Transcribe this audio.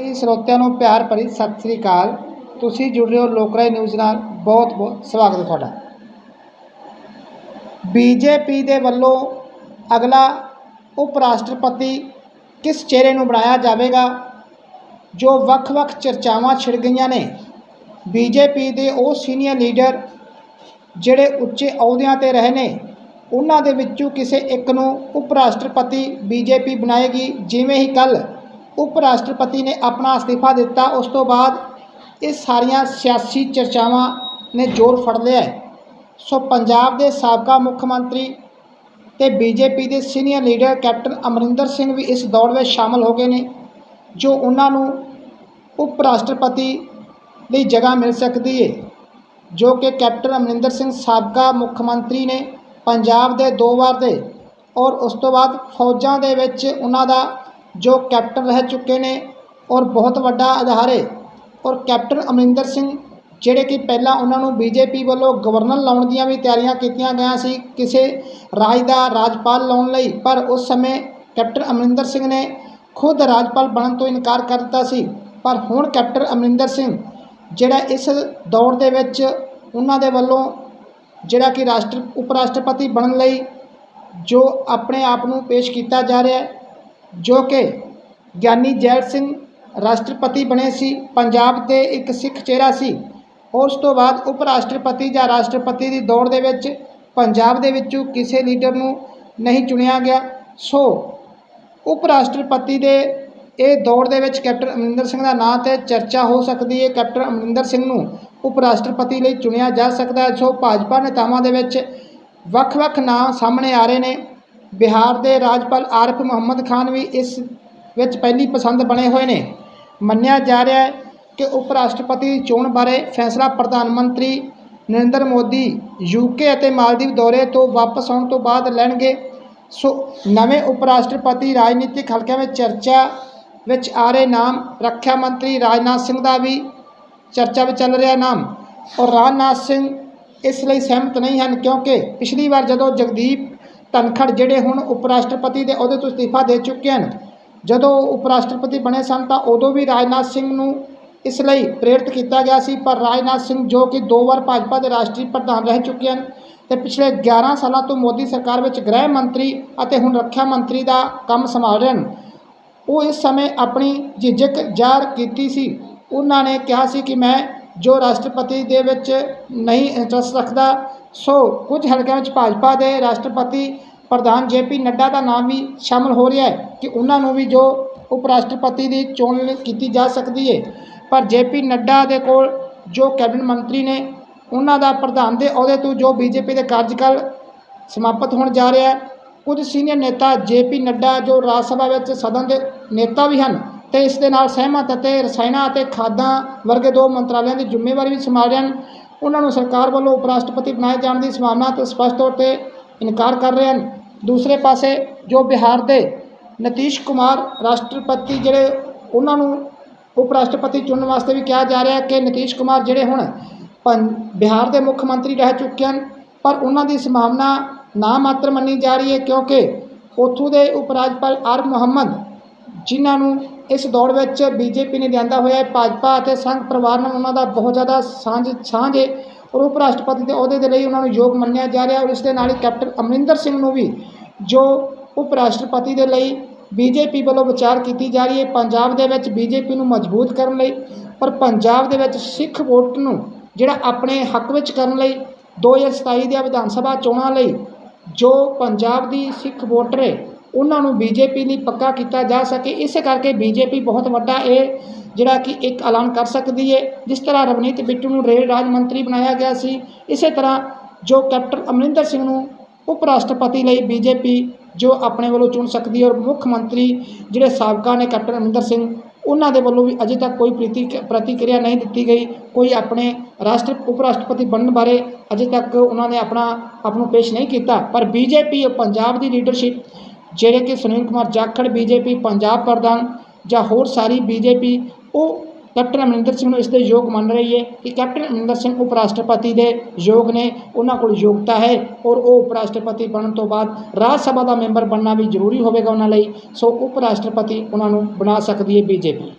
ਕਈ ਸਰੋਤਿਆਂ ਨੂੰ ਪਿਆਰ ਭਰੀ ਸਤਿ ਸ੍ਰੀ ਅਕਾਲ। ਤੁਸੀਂ ਜੁੜ ਰਹੇ ਹੋ ਲੋਕਰਾਏ ਨਿਊਜ਼ ਨਾਲ। ਬਹੁਤ ਬਹੁਤ ਸਵਾਗਤ ਹੈ ਤੁਹਾਡਾ। ਬੀਜੇਪੀ ਦੇ ਵੱਲੋਂ ਅਗਲਾ ਉਪ ਰਾਸ਼ਟਰਪਤੀ ਕਿਸ ਚਿਹਰੇ ਨੂੰ ਬਣਾਇਆ ਜਾਵੇਗਾ? ਜੋ ਵੱਖ-ਵੱਖ ਚਰਚਾਵਾਂ ਛਿੜ ਗਈਆਂ ਨੇ। ਬੀਜੇਪੀ ਦੇ ਉਹ ਸੀਨੀਅਰ ਲੀਡਰ ਜਿਹੜੇ ਉੱਚੇ ਅਹੁਦਿਆਂ ਤੇ ਰਹੇ ਨੇ, ਉਹਨਾਂ ਦੇ ਵਿੱਚੋਂ ਕਿਸੇ ਇੱਕ ਨੂੰ ਉਪ ਰਾਸ਼ਟਰਪਤੀ ਬੀਜੇਪੀ ਬਣਾਏਗੀ? ਜਿਵੇਂ ਹੀ ਕੱਲ ਉਪ ਰਾਸ਼ਟਰਪਤੀ ਨੇ ਆਪਣਾ ਅਸਤੀਫਾ ਦਿੱਤਾ। ਉਸ ਤੋਂ ਬਾਅਦ ਇਹ ਸਾਰੀਆਂ ਸਿਆਸੀ ਚਰਚਾਵਾਂ ਨੇ ਜ਼ੋਰ ਫੜ ਲਿਆ ਸੋ ਪੰਜਾਬ ਦੇ ਸਾਬਕਾ ਮੁੱਖ ਮੰਤਰੀ ਤੇ ਬੀਜੇਪੀ ਦੇ senior leader Captain Amarinder Singh ਵੀ ਇਸ ਦੌੜ ਵਿੱਚ ਸ਼ਾਮਲ ਹੋ ਗਏ ਨੇ, ਜੋ ਉਹਨਾਂ ਨੂੰ ਉਪ ਰਾਸ਼ਟਰਪਤੀ ਲਈ ਜਗ੍ਹਾ ਮਿਲ ਸਕਦੀ ਹੈ ਜੋ ਕਿ ਕੈਪਟਨ ਅਮਰਿੰਦਰ ਸਿੰਘ ਸਾਬਕਾ ਮੁੱਖ ਮੰਤਰੀ ਨੇ ਪੰਜਾਬ ਦੇ ਦੋ ਵਾਰ ਦੇ ਔਰ ਉਸ ਤੋਂ ਬਾਅਦ ਫੌਜਾਂ ਦੇ ਵਿੱਚ ਉਹਨਾਂ ਦਾ ਜੋ ਕੈਪਟਨ ਰਹਿ ਚੁੱਕੇ ਨੇ ਔਰ ਬਹੁਤ ਵੱਡਾ ਆਧਾਰ ਹੈ ਔਰ ਕੈਪਟਨ ਅਮਰਿੰਦਰ ਸਿੰਘ, ਜਿਹੜੇ ਕਿ ਪਹਿਲਾਂ ਉਹਨਾਂ ਨੂੰ ਬੀਜੇਪੀ ਵੱਲੋਂ ਗਵਰਨਰ ਲਾਉਣ ਦੀਆਂ ਵੀ ਤਿਆਰੀਆਂ ਕੀਤੀਆਂ ਗਈਆਂ ਸੀ, ਕਿਸੇ ਰਾਜ ਦਾ ਰਾਜਪਾਲ ਲਾਉਣ ਲਈ, ਪਰ ਉਸ ਸਮੇਂ ਕੈਪਟਨ ਅਮਰਿੰਦਰ ਸਿੰਘ ਨੇ ਖੁਦ ਰਾਜਪਾਲ ਬਣਨ ਤੋਂ ਇਨਕਾਰ ਕਰ ਦਿੱਤਾ ਸੀ। ਪਰ ਹੁਣ ਕੈਪਟਨ ਅਮਰਿੰਦਰ ਸਿੰਘ, ਜਿਹੜਾ ਇਸ ਦੌੜ ਦੇ ਵਿੱਚ ਉਹਨਾਂ ਦੇ ਵੱਲੋਂ ਜਿਹੜਾ ਕਿ ਰਾਸ਼ਟਰ ਉਪ ਰਾਸ਼ਟਰਪਤੀ ਬਣਨ ਲਈ ਜੋ ਆਪਣੇ ਆਪ ਨੂੰ ਪੇਸ਼ ਕੀਤਾ ਜਾ ਰਿਹਾ ਹੈ ਜੋ ਕਿ ਗਿਆਨੀ ਜੈਲ ਸਿੰਘ ਰਾਸ਼ਟਰਪਤੀ ਬਣੇ ਸੀ, ਪੰਜਾਬ ਦੇ ਇੱਕ ਸਿੱਖ ਚਿਹਰਾ ਸੀ। ਉਸ ਤੋਂ ਬਾਅਦ ਉਪ ਰਾਸ਼ਟਰਪਤੀ ਜਾਂ ਰਾਸ਼ਟਰਪਤੀ ਦੀ ਦੌੜ ਦੇ ਵਿੱਚ ਪੰਜਾਬ ਦੇ ਵਿੱਚੋਂ ਕਿਸੇ ਲੀਡਰ ਨੂੰ ਨਹੀਂ ਚੁਣਿਆ ਗਿਆ। ਸੋ ਉਪ ਰਾਸ਼ਟਰਪਤੀ ਦੇ ਇਹ ਦੌੜ ਦੇ ਵਿੱਚ ਕੈਪਟਨ ਅਮਰਿੰਦਰ ਸਿੰਘ ਦਾ ਨਾਂ ਤੇ ਚਰਚਾ ਹੋ ਸਕਦੀ ਹੈ। ਕੈਪਟਨ ਅਮਰਿੰਦਰ ਸਿੰਘ ਨੂੰ ਉਪ ਰਾਸ਼ਟਰਪਤੀ ਲਈ ਚੁਣਿਆ ਜਾ ਸਕਦਾ ਹੈ। ਸੋ ਭਾਜਪਾ ਨੇਤਾਵਾਂ ਦੇ ਵਿੱਚ ਵੱਖ-ਵੱਖ ਨਾਂ ਸਾਹਮਣੇ ਆ ਰਹੇ ਨੇ। ਬਿਹਾਰ ਦੇ ਰਾਜਪਾਲ ਆਰਿਫ ਮੁਹੰਮਦ ਖਾਨ ਵੀ ਇਸ ਵਿੱਚ ਪਹਿਲੀ ਪਸੰਦ ਬਣੇ ਹੋਏ ਨੇ। ਮੰਨਿਆ ਜਾ ਰਿਹਾ ਹੈ ਕਿ ਉਪ ਰਾਸ਼ਟਰਪਤੀ ਦੀ ਚੋਣ ਬਾਰੇ ਫੈਸਲਾ ਪ੍ਰਧਾਨ ਮੰਤਰੀ ਨਰਿੰਦਰ ਮੋਦੀ ਯੂਕੇ ਅਤੇ ਮਾਲਦੀਵ ਦੌਰੇ ਤੋਂ ਵਾਪਸ ਆਉਣ ਤੋਂ ਬਾਅਦ ਲੈਣਗੇ। ਸੋ ਨਵੇਂ ਉਪ ਰਾਸ਼ਟਰਪਤੀ ਰਾਜਨੀਤਿਕ ਹਲਕਿਆਂ ਵਿੱਚ ਚਰਚਾ ਵਿੱਚ ਆ ਰਹੇ ਨਾਮ, ਰੱਖਿਆ ਮੰਤਰੀ ਰਾਜਨਾਥ ਸਿੰਘ ਦਾ ਵੀ ਚਰਚਾ ਵਿੱਚ ਚੱਲ ਰਿਹਾ ਨਾਮ ਔਰ ਰਾਜਨਾਥ ਸਿੰਘ ਇਸ ਲਈ ਸਹਿਮਤ ਨਹੀਂ ਹਨ ਕਿਉਂਕਿ ਪਿਛਲੀ ਵਾਰ ਜਦੋਂ ਜਗਦੀਪ ਧਨਖੜ ਜਿਹੜੇ ਹੁਣ ਉਪ ਰਾਸ਼ਟਰਪਤੀ ਦੇ ਅਹੁਦੇ ਤੋਂ ਅਸਤੀਫਾ ਦੇ ਚੁੱਕੇ ਹਨ। ਜਦੋਂ ਉਹ ਉਪ ਰਾਸ਼ਟਰਪਤੀ ਬਣੇ ਸਨ ਤਾਂ ਉਦੋਂ ਵੀ ਰਾਜਨਾਥ ਸਿੰਘ ਨੂੰ ਇਸ ਲਈ ਪ੍ਰੇਰਿਤ ਕੀਤਾ ਗਿਆ ਸੀ, ਪਰ ਰਾਜਨਾਥ ਸਿੰਘ ਜੋ ਕਿ ਦੋ ਵਾਰ ਭਾਜਪਾ ਦੇ ਰਾਸ਼ਟਰੀ ਪ੍ਰਧਾਨ ਰਹਿ ਚੁੱਕੇ ਹਨ ਤੇ ਪਿਛਲੇ 11 ਸਾਲਾਂ ਤੋਂ ਮੋਦੀ ਸਰਕਾਰ ਵਿੱਚ ਗ੍ਰਹਿ ਮੰਤਰੀ ਅਤੇ ਹੁਣ ਰੱਖਿਆ ਮੰਤਰੀ ਦਾ ਕੰਮ ਸੰਭਾਲ ਰਹੇ ਹਨ। ਉਹ ਇਸ ਸਮੇਂ ਆਪਣੀ ਝਿਝਕ ਜ਼ਾਹਰ ਕੀਤੀ ਸੀ। ਉਹਨਾਂ ਨੇ ਕਿਹਾ ਸੀ ਕਿ ਮੈਂ ਜੋ ਰਾਸ਼ਟਰਪਤੀ ਦੇ ਵਿੱਚ ਨਹੀਂ ਇੰਟਰਸਟ ਰੱਖਦਾ ਸੋ ਕੁਝ ਹਲਕਿਆਂ ਵਿੱਚ ਭਾਜਪਾ ਦੇ ਰਾਸ਼ਟਰਪਤੀ ਪ੍ਰਧਾਨ ਜੇਪੀ ਨੱਡਾ ਦਾ ਨਾਮ ਵੀ ਸ਼ਾਮਲ ਹੋ ਰਿਹਾ ਹੈ ਕਿ ਉਹਨਾਂ ਨੂੰ ਵੀ ਜੋ ਉਪ ਰਾਸ਼ਟਰਪਤੀ ਦੀ ਚੋਣ ਕੀਤੀ ਜਾ ਸਕਦੀ ਹੈ। ਪਰ ਜੇਪੀ ਨੱਡਾ ਦੇ ਕੋਲ ਜੋ ਕੈਬਨਿਟ ਮੰਤਰੀ ਨੇ ਉਹਨਾਂ ਦਾ ਪ੍ਰਧਾਨ ਦੇ ਅਹੁਦੇ ਤੋਂ ਜੋ ਬੀਜੇਪੀ ਦੇ ਕਾਰਜਕਾਲ ਸਮਾਪਤ ਹੋਣ ਜਾ ਰਿਹਾ ਹੈ, ਕੁਝ ਸੀਨੀਅਰ ਨੇਤਾ ਜੇਪੀ ਨੱਡਾ ਜੋ ਰਾਜ ਸਭਾ ਵਿੱਚ ਸਦਨ ਦੇ ਨੇਤਾ ਵੀ ਹਨ ਤੇ ਇਸ ਦੇ ਨਾਲ ਸਹਿਮਤ ਅਤੇ ਰਸਾਇਣਾਂ ਅਤੇ ਖਾਦਾਂ ਵਰਗੇ ਦੋ ਮੰਤਰਾਲਿਆਂ ਦੀ ਜ਼ਿੰਮੇਵਾਰੀ ਵੀ ਸੰਭਾਲ ਰਹੇ ਹਨ। ਉਹਨਾਂ ਨੂੰ ਸਰਕਾਰ ਵੱਲੋਂ ਉਪ ਰਾਸ਼ਟਰਪਤੀ ਬਣਾਏ ਜਾਣ ਦੀ ਸੰਭਾਵਨਾ ਤੋਂ ਸਪਸ਼ਟ ਤੌਰ ਤੇ ਇਨਕਾਰ ਕਰ ਰਹੇ ਹਨ। ਦੂਸਰੇ ਪਾਸੇ ਜੋ ਬਿਹਾਰ ਦੇ ਨਤੀਸ਼ ਕੁਮਾਰ ਰਾਸ਼ਟਰਪਤੀ ਜਿਹੜੇ ਉਹਨਾਂ ਨੂੰ ਉਪ ਰਾਸ਼ਟਰਪਤੀ ਚੁਣਨ ਵਾਸਤੇ ਵੀ ਕਿਹਾ ਜਾ ਰਿਹਾ ਕਿ ਨਤੀਸ਼ ਕੁਮਾਰ ਜਿਹੜੇ ਹੁਣ ਪੰ ਬਿਹਾਰ ਦੇ ਮੁੱਖ ਮੰਤਰੀ ਰਹਿ ਚੁੱਕੇ ਹਨ, ਪਰ ਉਹਨਾਂ ਦੀ ਸੰਭਾਵਨਾ ਨਾ ਮਾਤਰ ਮੰਨੀ ਜਾ ਰਹੀ ਹੈ ਕਿਉਂਕਿ ਉੱਥੋਂ ਦੇ ਉਪ ਰਾਜਪਾਲ ਆਰ ਮੁਹੰਮਦ, ਜਿਨ੍ਹਾਂ ਨੂੰ ਇਸ ਦੌੜ ਵਿੱਚ ਬੀਜੇਪੀ ਨੇ ਲਿਆਂਦਾ ਹੋਇਆ ਹੈ ਭਾਜਪਾ ਅਤੇ ਸੰਘ ਪਰਿਵਾਰ ਨਾਲ ਉਹਨਾਂ ਦਾ ਬਹੁਤ ਜ਼ਿਆਦਾ ਸਾਂਝ ਸਾਂਝ ਹੈ ਔਰ ਉਪ ਰਾਸ਼ਟਰਪਤੀ ਦੇ ਅਹੁਦੇ ਦੇ ਲਈ ਉਹਨਾਂ ਨੂੰ ਯੋਗ ਮੰਨਿਆ ਜਾ ਰਿਹਾ ਔਰ ਇਸ ਦੇ ਨਾਲ ਹੀ ਕੈਪਟਨ ਅਮਰਿੰਦਰ ਸਿੰਘ ਨੂੰ ਵੀ ਜੋ ਉਪ ਰਾਸ਼ਟਰਪਤੀ ਦੇ ਲਈ ਬੀਜੇਪੀ ਵੱਲੋਂ ਵਿਚਾਰ ਕੀਤੀ ਜਾ ਰਹੀ ਹੈ, ਪੰਜਾਬ ਦੇ ਵਿੱਚ ਬੀਜੇਪੀ ਨੂੰ ਮਜ਼ਬੂਤ ਕਰਨ ਲਈ ਪਰ ਪੰਜਾਬ ਦੇ ਵਿੱਚ ਸਿੱਖ ਵੋਟ ਨੂੰ ਜਿਹੜਾ ਆਪਣੇ ਹੱਕ ਵਿੱਚ ਕਰਨ ਲਈ 2027 ਦੀਆਂ ਵਿਧਾਨ ਸਭਾ ਚੋਣਾਂ ਲਈ ਜੋ ਪੰਜਾਬ ਦੀ ਸਿੱਖ ਵੋਟਰ ਹੈ ਉਹਨਾਂ ਨੂੰ ਬੀਜੇਪੀ ਲਈ ਪੱਕਾ ਕੀਤਾ ਜਾ ਸਕੇ। ਇਸੇ ਕਰਕੇ ਬੀਜੇਪੀ ਬਹੁਤ ਵੱਡਾ ਇਹ ਜਿਹੜਾ ਕਿ ਇੱਕ ਐਲਾਨ ਕਰ ਸਕਦੀ ਹੈ ਜਿਸ ਤਰ੍ਹਾਂ ਰਵਨੀਤ ਬਿੱਟੂ ਨੂੰ ਰੇਲ ਰਾਜ ਮੰਤਰੀ ਬਣਾਇਆ ਗਿਆ ਸੀ, ਇਸੇ ਤਰ੍ਹਾਂ ਜੋ ਕੈਪਟਨ ਅਮਰਿੰਦਰ ਸਿੰਘ ਨੂੰ ਉਪ ਰਾਸ਼ਟਰਪਤੀ ਲਈ ਬੀਜੇਪੀ ਜੋ ਆਪਣੇ ਵੱਲੋਂ ਚੁਣ ਸਕਦੀ ਹੈ ਔਰ ਮੁੱਖ ਮੰਤਰੀ ਜਿਹੜੇ ਸਾਬਕਾ ਨੇ ਕੈਪਟਨ ਅਮਰਿੰਦਰ ਸਿੰਘ, ਉਹਨਾਂ ਦੇ ਵੱਲੋਂ ਵੀ ਅਜੇ ਤੱਕ ਕੋਈ ਪ੍ਰੀਤੀ ਪ੍ਰਤੀਕਿਰਿਆ ਨਹੀਂ ਦਿੱਤੀ ਗਈ। ਕੋਈ ਆਪਣੇ ਰਾਸ਼ਟਰ ਉਪ ਰਾਸ਼ਟਰਪਤੀ ਬਣਨ ਬਾਰੇ ਅਜੇ ਤੱਕ ਉਹਨਾਂ ਨੇ ਆਪਣਾ, ਆਪ ਨੂੰ ਪੇਸ਼ ਨਹੀਂ ਕੀਤਾ। ਪਰ ਬੀਜੇਪੀ ਪੰਜਾਬ ਦੀ ਲੀਡਰਸ਼ਿਪ ਜਿਹੜੇ ਕਿ ਸੁਨੀਲ ਕੁਮਾਰ ਜਾਖੜ ਬੀਜੇਪੀ ਪੰਜਾਬ ਪ੍ਰਧਾਨ ਜਾਂ ਹੋਰ ਸਾਰੀ ਬੀਜੇਪੀ ਉਹ ਕੈਪਟਨ ਅਮਰਿੰਦਰ ਸਿੰਘ ਨੂੰ ਇਸ ਦੇ ਯੋਗ ਮੰਨ ਰਹੀ ਹੈ ਕਿ ਕੈਪਟਨ ਅਮਰਿੰਦਰ ਸਿੰਘ ਉਪ ਰਾਸ਼ਟਰਪਤੀ ਦੇ ਯੋਗ ਨੇ, ਉਹਨਾਂ ਕੋਲ ਯੋਗਤਾ ਹੈ ਔਰ ਉਹ ਉਪ ਰਾਸ਼ਟਰਪਤੀ ਬਣਨ ਤੋਂ ਬਾਅਦ ਰਾਜ ਸਭਾ ਦਾ ਮੈਂਬਰ ਬਣਨਾ ਵੀ ਜ਼ਰੂਰੀ ਹੋਵੇਗਾ ਉਹਨਾਂ ਲਈ, ਸੋ ਉਪ ਰਾਸ਼ਟਰਪਤੀ ਉਹਨਾਂ ਨੂੰ ਬਣਾ ਸਕਦੀ ਹੈ ਬੀਜੇਪੀ